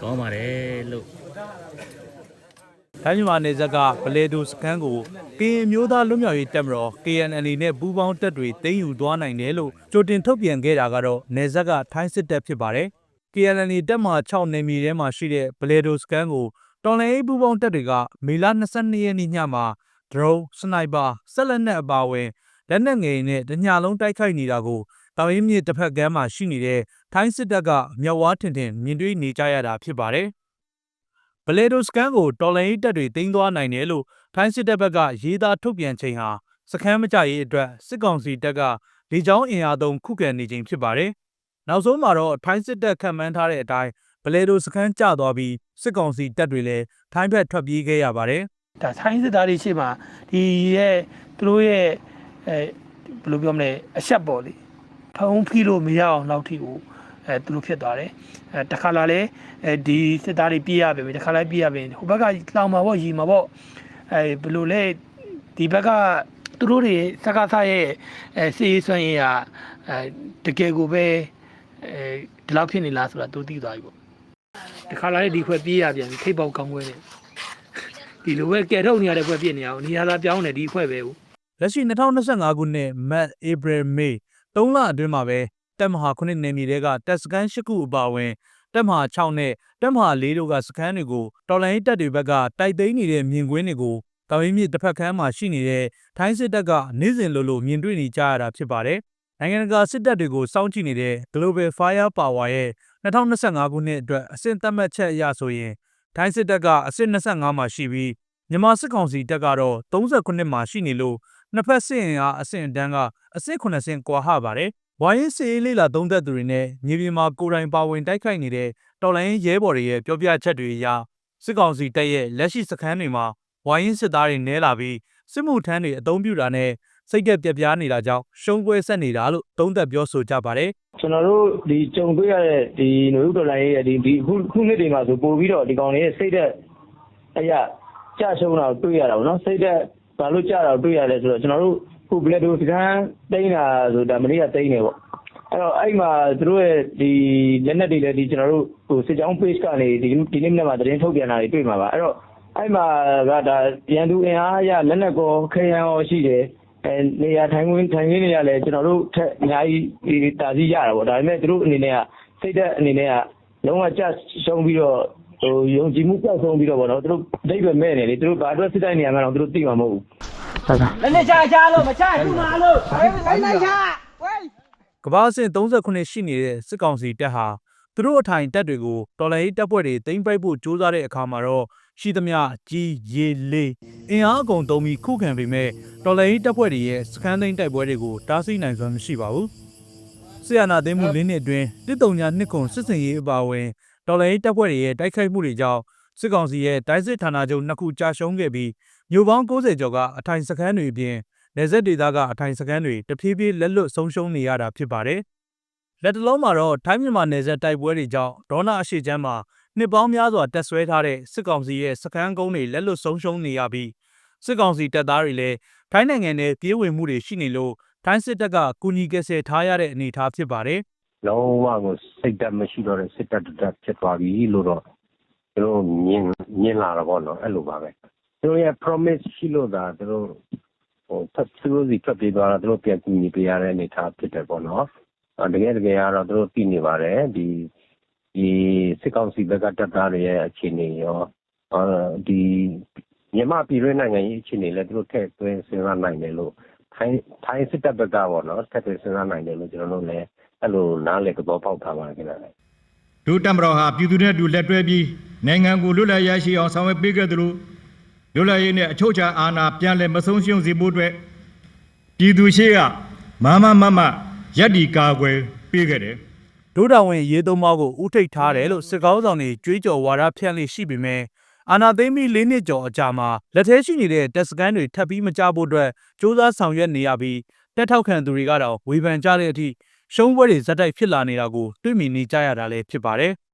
ကောင်းပါတယ်လို့တိုင်းမြန်မာနယ်စပ်ကဗလေဒိုစခန်းကိုကရင်မျိုးသားလွတ်မြောက်ရေးတပ်မတော် KNL နဲ့ပူးပေါင်းတပ်တွေသိမ်းယူသွားနိုင်တယ်လို့ကြိုတင်ထုတ်ပြန်ခဲ့တာကတော့နယ်စပ်ကထိုင်းစစ်တပ်ဖြစ်ပါတယ်။ KNL တပ်မှ6နယ်မြေထဲမှာရှိတဲ့ဗလေဒိုစခန်းကိုတော်လိုင်းရေးပူးပေါင်းတပ်တွေကမေလ22ရက်နေ့ညမှာဒရုန်းစနိုက်ပါဆက်လက်နက်အပါအဝင်လက်နက်ငယ်တွေနဲ့တညလုံးတိုက်ခိုက်နေတာကို တောင်ရင်မြစ်တစ်ဖက်ကမ်းမှာရှိနေတဲ့ထိုင်းစစ်တပ်ကမြောက်ဝါထင်ထင်မြင်တွေ့နေကြရတာဖြစ်ပါတယ်။ဗလေဒိုစကန်ကိုတော်လိုင်းရေးတပ်တွေတင်းသွားနိုင်တယ်လို့ထိုင်းစစ်တပ်ဘက်ကရေးသားထုတ်ပြန်ချိန်ဟာစခန်းမကြရေးအတွက်စစ်ကောင်စီတပ်ကလေကြောင်းအင်အားသုံးခုခံနေချိန်ဖြစ်ပါတယ်။နောက်ဆုံးမှာတော့ထိုင်းစစ်တပ်ခံမှန်းထားတဲ့အတိုင်းဗလေဒိုစခန်းကျသွားပြီးစစ်ကောင်စီတပ်တွေလည်းထိုင်းဘက်ထွက်ပြေးခဲ့ရပါတယ်။ဒါဆိုင်းစစ်သားတွေရှေ့မှာဒီရဲ့သူတို့ရဲ့အဲဘယ်လိုပြောမလဲအဆက်ပေါ်လေ ဖုံးဖိလို့မရအောင်လောက်ထိကိုအဲသူတို့ဖြစ်သွားတယ်အဲတခါလာလဲအဲဒီစစ်သားတွေပြေးရပြီတခါလဲပြေးရပြီဟိုဘက်ကလောင်မှာပေါ့ရီမှာပေါ့အဲဘယ်လိုလဲဒီဘက်ကသူတို့တွေစကားဆရဲ့အဲစေးဆွမ်းရေးကအဲတကယ်ကိုပဲအဲဒီလောက်ဖြစ်နေလားဆိုတာသူသိသွားပြီပေါ့တခါလာလေဒီခွဲပြေးရပြန်ထိပ်ပေါက်ကောင်းခွဲနဲ့ဒီလိုပဲကဲထုတ်နေရတဲ့ခွဲပြစ်နေအောင်နေရာသာပြောင်းတယ်ဒီခွဲပဲဟုတ်လက်ရှိ2025ခုနှစ် Matt April May ၃လအတွင်းမှာပဲတပ်မဟာ9နယ်မြေတွေကတပ်စခန်း၈ခုအပါအဝင်တပ်မဟာ6နဲ့တပ်မဟာ4တို့ကစခန်းတွေကိုတော်လိုင်းတပ်တွေဘက်ကတိုက်သိမ်းနေတဲ့မြင်ကွင်းတွေကိုကဝင်းမြစ်တစ်ဖက်ခန်းမှာရှိနေတဲ့ထိုင်းစစ်တပ်ကနေ့စဉ်လိုလိုမြင်တွေ့နေကြရတာဖြစ်ပါတယ်။နိုင်ငံတကာစစ်တပ်တွေကိုစောင့်ကြည့်နေတဲ့ Global Fire Power ရဲ့2025ခုနှစ်အတွက်အဆင့်သတ်မှတ်ချက်အရဆိုရင်ထိုင်းစစ်တပ်ကအဆင့်25မှာရှိပြီးမြန်မာစစ်ကောင်စီတပ်ကတော့39မှာရှိနေလို့ နှစ်ဖက်စစ်ရင်အားအဆင့်အတန်းကအဆင့်9ဆင့်ကွာဟပါတယ်။ဝိုင်းရင်စစ်ရေးလေးလာသုံးသက်သူတွေနဲ့မြေပြင်မှာကိုယ်တိုင်ပါဝင်တိုက်ခိုက်နေတဲ့တော်လိုင်းရဲဘော်တွေရဲ့ပြောပြချက်တွေအရစစ်ကောင်စီတပ်ရဲ့လက်ရှိစခန်းတွေမှာဝိုင်းရင်စစ်သားတွေနဲလာပြီးစစ်မှုထမ်းတွေအုံပြုတာနဲ့စိတ်သက်ပြပြားနေတာကြောင့်ရှုံးပွဲဆက်နေတာလို့သုံးသက်ပြောဆိုကြပါတယ်ကျွန်တော်တို့ဒီကြုံတွေ့ရတဲ့ဒီຫນွေဥတော်လိုင်းရဲ့ဒီဒီခုခုနှစ်တွေမှာဆိုပို့ပြီးတော့ဒီကောင်တွေရဲ့စိတ်သက်အရာကြရှုံးတာကိုတွေ့ရတာဗောနော်စိတ်သက် ဘာလို့ကြတာကိုတွေ့ရလဲဆိုတော့ကျွန်တော်တို့ခုဘလက်ဒိုစကန်တိန်းတာဆိုတာမနေ့ကတိန်းနေပေါ့အဲ့တော့အဲ့မှာသူတို့ရဲ့ဒီလက်နက်တွေလည်းဒီကျွန်တော်တို့ဟိုစစ်ကြောင်း page ကနေဒီဒီနေ့မနေ့မှာသတင်းထုတ်ပြန်တာတွေတွေ့မှာပါအဲ့တော့အဲ့မှာကဒါပြန်သူအင်အားအရလက်နက်ကောခရမ်းရောရှိတယ်အဲနေရာထိုင်ဝင်ထိုင်ရင်းနေရလဲကျွန်တော်တို့ထက်အများကြီးဒီတာစီရတာပေါ့ဒါပေမဲ့သူတို့အနေနဲ့ကစိတ်သက်အနေနဲ့ကလုံးဝကြရှုံးပြီးတော့ဟို ယုံကြည်မှုကြောက်ဆုံးပြီးတော့ဗောနော်သူတို့အဓိပ္ပာယ်မဲ့နေလေသူတို့ဘာအတွက်စစ်တိုင်းနေရမှာတော့သူတို့သိမှာမဟုတ်ဘူးလက်နဲ့ချချလို့မချဘူးမလို့လက်နဲ့ချဝေးကမ္ဘာအဆင့်39ရှိနေတဲ့စစ်ကောင်စီတပ်ဟာသူတို့အထိုင်တပ်တွေကိုတော်လှန်ရေးတပ်ဖွဲ့တွေတင်ပိုက်ဖို့ကြိုးစားတဲ့အခါမှာတော့ရှိသမျှကြီးရေလေးအင်အားအကုန်သုံးပြီးခုခံပေမဲ့တော်လှန်ရေးတပ်ဖွဲ့တွေရဲ့စခန်းသိမ်းတိုက်ပွဲတွေကိုတားဆီးနိုင်စွမ်းမရှိပါဘူး။ဆီယနာသိမ်းမှုလင်းနှစ်အတွင်းတစ်တုံညာနှစ်ခွန်စစ်စင်ရေးအပါအဝင် တော်လှန်ရေးတပ်ဖွဲ့တွေရဲ့တိုက်ခိုက်မှုတွေကြောင့်စစ်ကောင်စီရဲ့တိုက်စစ်ဌာနချုပ်နှစ်ခုကြာရှုံးခဲ့ပြီးမြို့ပေါင်း90ကျော်ကအထိုင်စခန်းတွေအပြင်နေဆက်ဒေသကအထိုင်စခန်းတွေတဖြည်းဖြည်းလက်လွတ်ဆုံးရှုံးနေရတာဖြစ်ပါတယ်။လက်တလုံးမှာတော့ထိုင်းမြန်မာနယ်စပ်တိုက်ပွဲတွေကြောင့်ဒေါနာအရှိချမ်းမှာနှစ်ပေါင်းများစွာတက်ဆွဲထားတဲ့စစ်ကောင်စီရဲ့စခန်းကုန်းတွေလက်လွတ်ဆုံးရှုံးနေရပြီးစစ်ကောင်စီတပ်သားတွေလည်းထိုင်းနိုင်ငံနဲ့ပြေးဝင်မှုတွေရှိနေလို့ထိုင်းစစ်တပ်ကကူညီကယ်ဆယ်ထားရတဲ့အနေအထားဖြစ်ပါတယ် လုံးဝကိုစိတ်တက်မရှိတော့တဲ့စစ်တပ်တစ်တက်ဖြစ်သွားပြီလို့တော့သူတို့မြင်မြင်လာတော့ဗောနော်အဲ့လိုပါပဲသူတို့ရဲ့ promise ရှိလို့သာသူတို့ဟိုဖတ်သူတို့စီဖတ်ပြေးသွားတော့သူတို့ပြန်ကူညီပေးရတဲ့အနေအထားဖြစ်တယ်ဗောနော်အဲ့တကယ်တကယ်ကတော့သူတို့သိနေပါတယ်ဒီဒီစစ်ကောင်စီဘက်ကတပ်သားတွေရဲ့အခြေအနေရောအာဒီမြန်မာပြည်တွင်းနိုင်ငံရေးအခြေအနေလည်းသူတို့ထည့်သွင်းစဉ်းစားနိုင်တယ်လို့ထိုင်းထိုင်းစစ်တပ်ဘက်ကပေါ့နော်ထည့်သွင်းစဉ်းစားနိုင်တယ်လို့ကျွန်တော်တို့လည်း အဲ့လိုနားလေကတော့ပေါက်ထားပါခင်ဗျာဒုတမတော်ဟာပြည်သူနဲ့အတူလက်တွဲပြီးနိုင်ငံကိုလွတ်လပ်ရရှိအောင်ဆောင်ရွက်ပေးခဲ့သလိုလွတ်လပ်ရေးနဲ့အချုပ်အခြာအာဏာပြန်လည်မဆုံးရှုံးစေဖို့အတွက်ပြည်သူရှိကမမမမရက်ဒီကာကွယ်ပေးခဲ့တယ်။ဒုတော်ဝင်ရေးသုံးမောက်ကိုဥထိတ်ထားတယ်လို့စစ်ကောင်းဆောင်တွေကြွေးကြော်ဝါဒဖြန့်လိရှိပေမဲ့အာနာသိမ့်ပြီး၄နှစ်ကျော်အကြာမှာလက်ထဲရှိနေတဲ့တပ်စကန်တွေထပ်ပြီးမကြဖို့အတွက်စ조사ဆောင်ရွက်နေရပြီးတက်ထောက်ခံသူတွေကတော့ဝေဖန်ကြတဲ့အထိ ရှုံးပွဲတွေဇက်တိုက်ဖြစ်လာနေတာကိုတွေ့မြင်နေကြရတာလည်းဖြစ်ပါတယ်။